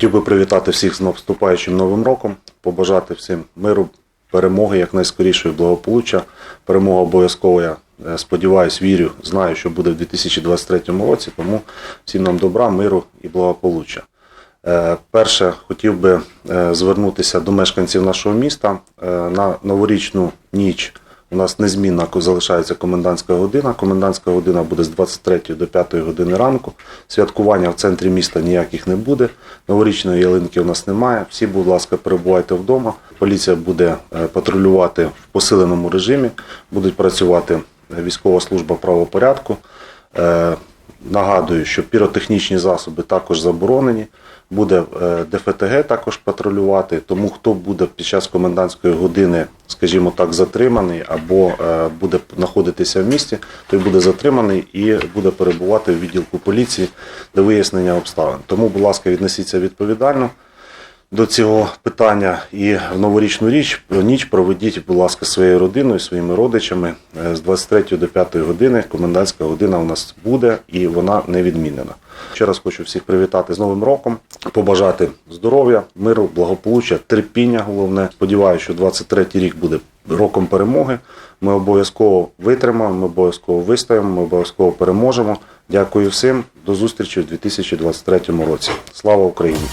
Хотів би привітати всіх з наступаючим новим роком, побажати всім миру, перемоги, якнайскорішої благополуччя. Перемога обов'язково, я е, сподіваюсь, вірю, знаю, що буде в 2023 році, тому всім нам добра, миру і благополуччя. Е, Перше, хотів би е, звернутися до мешканців нашого міста на новорічну ніч. У нас незмінна залишається комендантська година. Комендантська година буде з 23 до 5 години ранку. Святкування в центрі міста ніяких не буде. Новорічної ялинки у нас немає. Всі, будь ласка, перебувайте вдома. Поліція буде е, патрулювати в посиленому режимі, будуть працювати е, військова служба правопорядку. Нагадую, що піротехнічні засоби також заборонені. Буде е, ДФТГ також патрулювати. Тому хто буде під час комендантської години, скажімо так, затриманий або е, буде знаходитися в місті, той буде затриманий і буде перебувати в відділку поліції до вияснення обставин. Тому, будь ласка, віднесіться відповідально до цього питання і в новорічну річ ніч проведіть, будь ласка, своєю родиною, своїми родичами Е, з 23 до 5 години. Комендантська година у нас буде і вона не відмінена. Ще раз хочу всіх привітати з Новим роком, побажати здоров'я, миру, благополуччя, терпіння. Головне, сподіваюся, що 23 рік буде роком перемоги. Ми обов'язково витримаємо, ми обов'язково вистоїмо, ми обов'язково переможемо. Дякую всім. До зустрічі у 2023 році. Слава Україні!